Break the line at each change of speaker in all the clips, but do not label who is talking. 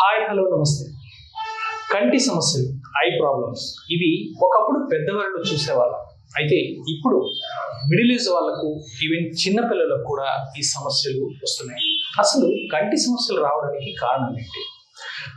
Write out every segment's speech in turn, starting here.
Hi hello నమస్తే. కంటి సమస్యలు ఐ ప్రాబ్లమ్స్ ఇవి ఒకప్పుడు పెద్దవాళ్ళు చూసేవాళ్ళం. అయితే ఇప్పుడు మిడిల్ ఏజ్ వాళ్ళకు ఈవెన్ చిన్నపిల్లలకు కూడా ఈ సమస్యలు వస్తున్నాయి. అసలు కంటి సమస్యలు రావడానికి కారణం ఏంటి?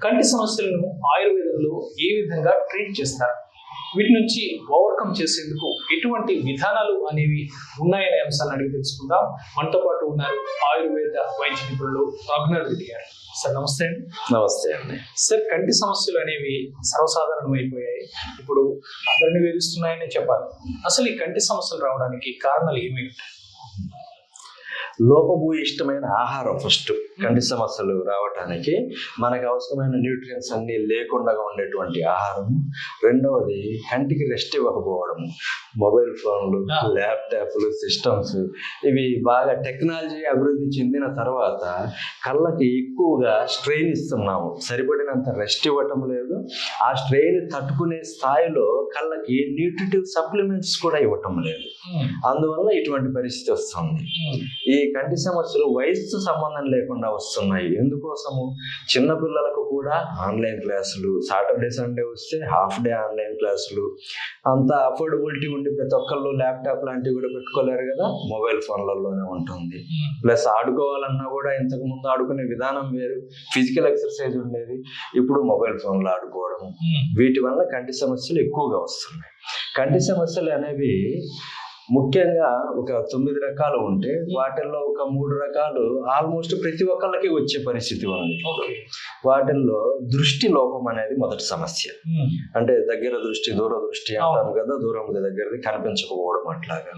కంటి సమస్యలను ఆయుర్వేదంలో ఏ విధంగా ట్రీట్ చేస్తారు? వీటి నుంచి ఓవర్కమ్ చేసేందుకు ఎటువంటి విధానాలు అనేవి ఉన్నాయనే అంశాలను అడిగి తెలుసుకుందాం. మనతో పాటు ఉన్నారు ఆయుర్వేద వైద్య నిపుణులు రఘునాథ్ రెడ్డి గారు. సార్ నమస్తే అండి.
నమస్తే అండి.
సార్ కంటి సమస్యలు అనేవి సర్వసాధారణం అయిపోయాయి ఇప్పుడు అందరిని వేధిస్తున్నాయని చెప్పాలి. అసలు ఈ కంటి సమస్యలు రావడానికి కారణాలు ఏమేమి
లోపభూయిష్టమైన ఆహారం ఫస్ట్ కంటి సమస్యలు రావటానికి మనకు అవసరమైన న్యూట్రియన్స్ అన్ని లేకుండా ఉండేటువంటి ఆహారం రెండవది కంటికి రెస్ట్ ఇవ్వకపోవడం మొబైల్ ఫోన్లు. ల్యాప్టాప్లు సిస్టమ్స్ ఇవి బాగా టెక్నాలజీ అభివృద్ధి చెందిన తర్వాత కళ్ళకి ఎక్కువగా స్ట్రెయిన్ ఇస్తున్నాము. సరిపడినంత రెస్ట్ ఇవ్వటం లేదు. ఆ స్ట్రెయిన్ తట్టుకునే స్థాయిలో కళ్ళకి న్యూట్రిటివ్ సప్లిమెంట్స్ కూడా ఇవ్వటం లేదు. అందువల్ల ఇటువంటి పరిస్థితి వస్తుంది. ఈ కంటి సమస్యలు వయస్సు సంబంధం లేకుండా వస్తున్నాయి. ఎందుకోసము? చిన్నపిల్లలకు కూడా ఆన్లైన్ క్లాసులు సాటర్డే సండే వస్తే హాఫ్ డే ఆన్లైన్ క్లాసులు. అంత అఫోర్డబిలిటీ ఉండి ప్రతి ఒక్కళ్ళు ల్యాప్టాప్ లాంటివి కూడా పెట్టుకోలేరు కదా? మొబైల్ ఫోన్లలోనే ఉంటుంది. ప్లస్ ఆడుకోవాలన్నా కూడా ఇంతకు ముందు ఆడుకునే విధానం వేరు. ఫిజికల్ ఎక్సర్సైజ్ ఉండేది. ఇప్పుడు మొబైల్ ఫోన్లో ఆడుకోవడం వీటి వల్ల కంటి సమస్యలు ఎక్కువగా వస్తున్నాయి. కంటి సమస్యలు అనేవి ముఖ్యంగా ఒక తొమ్మిది రకాలు ఉంటే వాటిల్లో ఒక మూడు రకాలు ఆల్మోస్ట్ ప్రతి ఒక్కళ్ళకి వచ్చే పరిస్థితి ఉంది. వాటిల్లో దృష్టి లోపం అనేది మొదటి సమస్య. అంటే దగ్గర దృష్టి దూర దృష్టి అంటాం కదా దూరం దగ్గరది కనిపించకపోవడం అట్లాగా.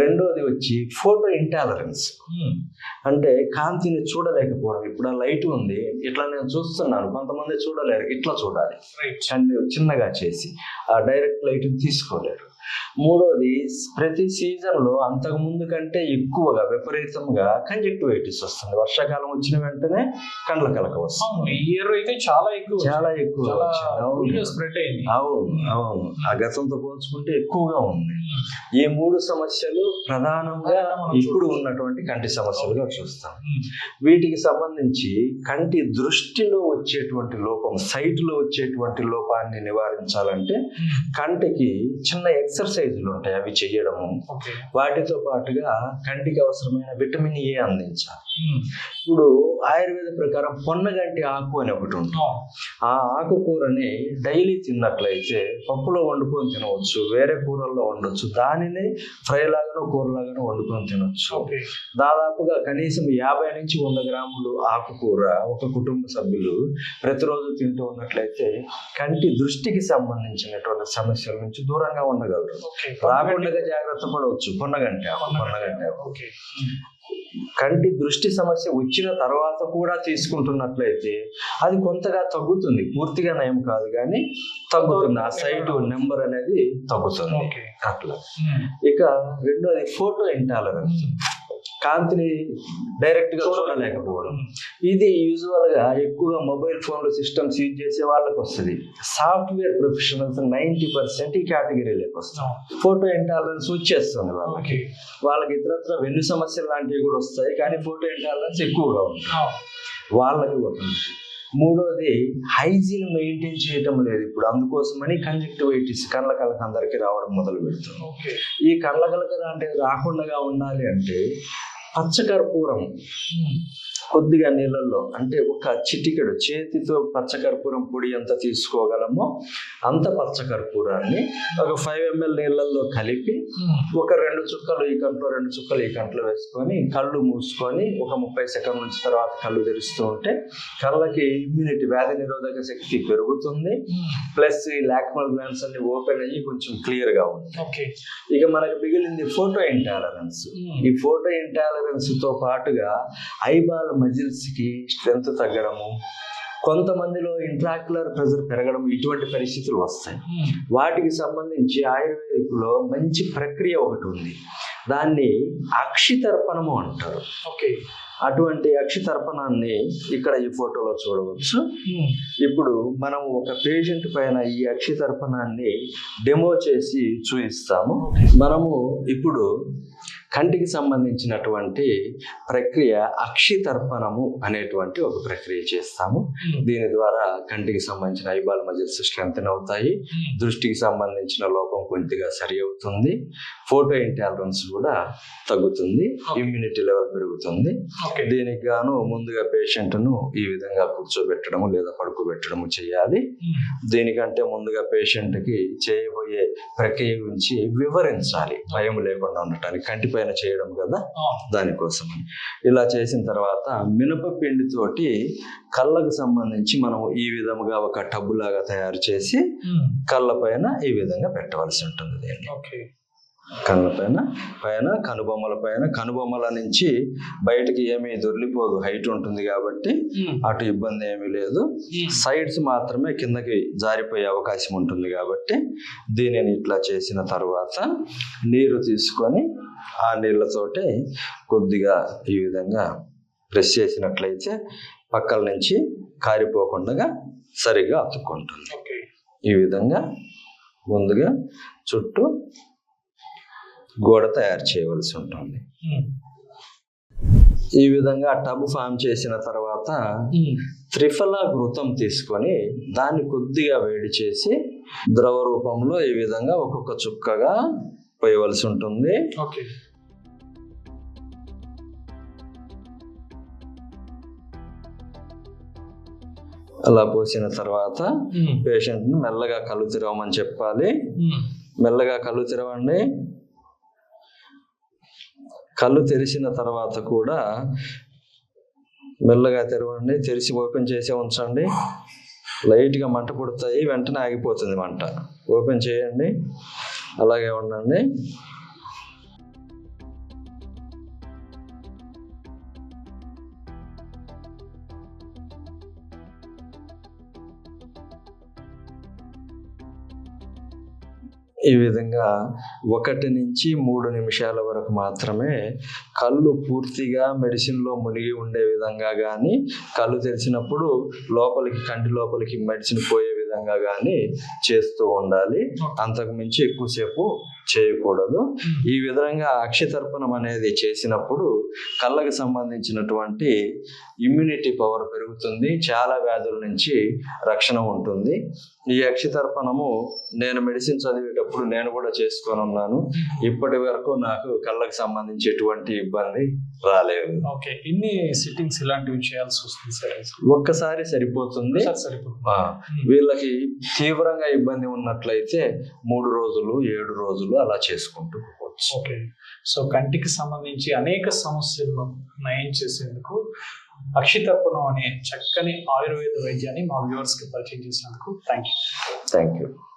రెండోది వచ్చి ఫోటో ఇంటాలరెన్స్ అంటే కాంతిని చూడలేకపోవడం. ఇప్పుడు ఆ లైట్ ఉంది ఇట్లా నేను చూస్తున్నాను కొంతమంది చూడలేరు ఇట్లా చూడాలి. చిన్నగా చేసి ఆ డైరెక్ట్ లైట్ తీసుకోలేరు. మూడోది ప్రతి సీజన్లో అంతకు ముందు కంటే ఎక్కువగా విపరీతంగా కంజక్టివైటిస్ వస్తుంది. వర్షాకాలం వచ్చిన వెంటనే కండ్ల కలక వస్తుంది.
ఇయర్ అయితే చాలా ఎక్కువ
చాలా ఎక్కువ.
స్ప్రెడ్ అయింది.
అవును అవును. ఆ గతంతో పోల్చుకుంటే ఎక్కువగా ఉంది. ఈ మూడు సమస్యలు ప్రధానంగా ఇప్పుడు ఉన్నటువంటి కంటి సమస్యలుగా చూస్తాం. వీటికి సంబంధించి కంటి దృష్టిలో వచ్చేటువంటి లోపం సైట్లో వచ్చేటువంటి లోపాన్ని నివారించాలంటే కంటికి చిన్న ఎక్సర్సైజులు ఉంటాయి అవి చేయడము. వాటితో పాటుగా కంటికి అవసరమైన విటమిన్ ఏ అందించాలి. ఇప్పుడు ఆయుర్వేద ప్రకారం పొన్నగంటి ఆకు అని ఒకటి ఉంటుంది. ఆ ఆకుకూరని డైలీ తిన్నట్లయితే పప్పులో వండుకొని తినవచ్చు వేరే కూరల్లో వండొచ్చు. దానిని ఫ్రై లాగానో కూరలాగానో వండుకొని తినొచ్చు. దాదాపుగా కనీసం యాభై నుంచి వంద గ్రాములు ఆకుకూర ఒక కుటుంబ సభ్యులు ప్రతిరోజు తింటూ ఉన్నట్లయితే కంటి దృష్టికి సంబంధించినటువంటి సమస్యల నుంచి దూరంగా ఉండగలరు. రాకుండా జాగ్రత్త పడవచ్చు. పొన్నగంటి పొన్నగంటి. కంటి దృష్టి సమస్య వచ్చిన తర్వాత కూడా తీసుకుంటున్నట్లయితే అది కొంతగా తగ్గుతుంది. పూర్తిగా నయం కాదు కానీ తగ్గుతుంది. ఆ సైట్ నెంబర్ అనేది తగ్గుతుంది. అట్లా. ఇక రెండోది ఫోటో ఇంటాలరెన్స్ కాంతిని డైరెక్ట్గా చూడలేకపోవడం. ఇది యూజువల్గా ఎక్కువగా మొబైల్ ఫోన్లు సిస్టమ్స్ యూజ్ చేసే వాళ్ళకి వస్తుంది. సాఫ్ట్వేర్ ప్రొఫెషనల్స్ నైంటీ పర్సెంట్ ఈ కేటగిరీలోకి వస్తాం ఫోటో ఇంటాలరెన్స్ వచ్చేస్తుంది వాళ్ళకి. వాళ్ళకి ఇతరత్ర వెన్ను సమస్యలు లాంటివి కూడా వస్తాయి కానీ ఫోటో ఇంటాలరెన్స్ ఎక్కువగా ఉంటుంది. వాళ్ళకి ఒకటి మూడోది హైజీన్ మెయింటైన్ చేయటం లేదు ఇప్పుడు. అందుకోసమని కంజక్టివైటిస్ కళ్ళ కలక అందరికీ రావడం మొదలు పెడుతుంది ఈ కళ్ళ కలక అంటే రాకుండా ఉండాలి అంటే పచ్చకర్పూరం hmm. కొద్దిగా నీళ్ళల్లో అంటే ఒక చిటికెడు చేతితో పచ్చకర్పూరం పొడి ఎంత తీసుకోగలమో అంత పచ్చకర్పూరాన్ని ఒక ఫైవ్ ఎంఎల్ నీళ్ళల్లో కలిపి ఒక రెండు చుక్కలు ఈ కంట్లో రెండు చుక్కలు ఈ కంట్లో వేసుకొని కళ్ళు మూసుకొని ఒక ముప్పై సెకండ్ నుంచి తర్వాత కళ్ళు తెరుస్తూ ఉంటే కళ్ళకి ఇమ్యూనిటీ వ్యాధి నిరోధక శక్తి పెరుగుతుంది. ప్లస్ ఈ లాక్మల్ గ్లాన్స్ అన్ని ఓపెన్ అయ్యి కొంచెం క్లియర్గా
ఓకే
ఇక మనకు మిగిలింది ఫోటో ఇంటాలరెన్స్ ఈ ఫోటో ఇంటాలరెన్స్తో పాటుగా ఐబాల్ మజిల్స్కి స్ట్రెంత్ తగ్గడము కొంతమందిలో ఇంట్రాక్యులర్ ప్రెజర్ పెరగడం ఇటువంటి పరిస్థితులు వస్తాయి. వాటికి సంబంధించి ఆయుర్వేదిక్లో మంచి ప్రక్రియ ఒకటి ఉంది. దాన్ని అక్షితర్పణము అంటారు.
ఓకే.
అటువంటి అక్షితర్పణాన్ని ఇక్కడ ఈ ఫోటోలో చూడవచ్చు. ఇప్పుడు మనం ఒక పేషెంట్ పైన ఈ అక్షితర్పణాన్ని డెమో చేసి చూపిస్తాము. మనము ఇప్పుడు కంటికి సంబంధించినటువంటి ప్రక్రియ అక్షితర్పణము అనేటువంటి ఒక ప్రక్రియ చేస్తాము. దీని ద్వారా కంటికి సంబంధించిన ఐబాల్ మజిల్స్ స్ట్రెంగ్ అవుతాయి. దృష్టికి సంబంధించిన లోపం కొద్దిగా సరి అవుతుంది. ఫోటో ఇంటాలరెన్స్ కూడా తగ్గుతుంది. ఇమ్యూనిటీ లెవెల్ పెరుగుతుంది. దీనికి గాను ముందుగా పేషెంట్ను ఈ విధంగా కూర్చోబెట్టడము లేదా పడుకోబెట్టడము చేయాలి. దీనికంటే ముందుగా పేషెంట్కి చేయబోయే ప్రక్రియ గురించి వివరించాలి. భయం లేకుండా ఉండటానికి కంటిపైన చేయడం కదా? దానికోసం ఇలా చేసిన తర్వాత మినపపిండితోటి కళ్ళకు సంబంధించి మనం ఈ విధముగా ఒక టబ్బు లాగా తయారు చేసి కళ్ళ పైన ఈ విధంగా పెట్టవలసి ఉంటుంది దీన్ని.
ఓకే.
కళ్ళ పైన పైన కనుబొమ్మల పైన. కనుబొమ్మల నుంచి బయటకి ఏమీ దొర్లిపోదు హైట్ ఉంటుంది కాబట్టి అటు ఇబ్బంది ఏమీ లేదు. సైడ్స్ మాత్రమే కిందకి జారిపోయే అవకాశం ఉంటుంది కాబట్టి దీనిని ఇట్లా చేసిన తర్వాత నీరు తీసుకొని ఆ నీళ్ళతోటి కొద్దిగా ఈ విధంగా ప్రెస్ చేసినట్లయితే పక్కల నుంచి కారిపోకుండా సరిగా అతుక్కుంటుంది. ఈ విధంగా ముందుగా చుట్టూ గోడ తయారు చేయవలసి ఉంటుంది. ఈ విధంగా టబ్ ఫామ్ చేసిన తర్వాత త్రిఫల ఘృతం తీసుకొని దాన్ని కొద్దిగా వేడి చేసి ద్రవ రూపంలో ఈ విధంగా ఒక్కొక్క చుక్కగా పోయవలసి ఉంటుంది.
ఓకే.
అలా పోసిన తర్వాత పేషెంట్ని మెల్లగా కళ్ళు తెరవమని చెప్పాలి. మెల్లగా కళ్ళు తెరవండి. కళ్ళు తెరిచిన తర్వాత కూడా మెల్లగా తెరవండి. తెరిచి ఓపెన్ చేసే ఉంచండి. లైట్గా మంట పుడతాయి వెంటనే ఆగిపోతుంది మంట. ఓపెన్ చేయండి. అలాగే ఉండండి. ఈ విధంగా ఒకటి నుంచి మూడు నిమిషాల వరకు మాత్రమే కళ్ళు పూర్తిగా మెడిసిన్లో మునిగి ఉండే విధంగా కానీ కళ్ళు తెరిచినప్పుడు లోపలికి కంటి లోపలికి మెడిసిన్ పోయే విధంగా కానీ చేస్తూ ఉండాలి. అంతకు మించి ఎక్కువసేపు చేయకూడదు. ఈ విధంగా అక్షతర్పణం అనేది చేసినప్పుడు కళ్ళకు సంబంధించినటువంటి ఇమ్యూనిటీ పవర్ పెరుగుతుంది. చాలా వ్యాధుల నుంచి రక్షణ ఉంటుంది. ఈ అక్షతర్పణము నేను మెడిసిన్ చదివేటప్పుడు నేను కూడా చేసుకొని ఉన్నాను ఇప్పటి వరకు నాకు కళ్ళకు సంబంధించి ఎటువంటి ఇబ్బంది రాలేదు.
ఓకే. ఎన్ని సిట్టింగ్స్ ఇలాంటివి చేయాల్సి వస్తుంది సార్?
ఒక్కసారి సరిపోతుంది.
సార్ సరిపోతుంది.
వీళ్ళకి తీవ్రంగా ఇబ్బంది ఉన్నట్లయితే మూడు రోజులు ఏడు రోజులు అలా చేసుకుంటూ పోవచ్చు.
ఓకే. సో కంటికి సంబంధించి అనేక సమస్యలను నయం చేసేందుకు అక్షితర్పణం అనే చక్కని ఆయుర్వేద వైద్యాన్ని మా వ్యూవర్స్కి పరిచయం చేసినందుకు థ్యాంక్ యూ
థ్యాంక్ యూ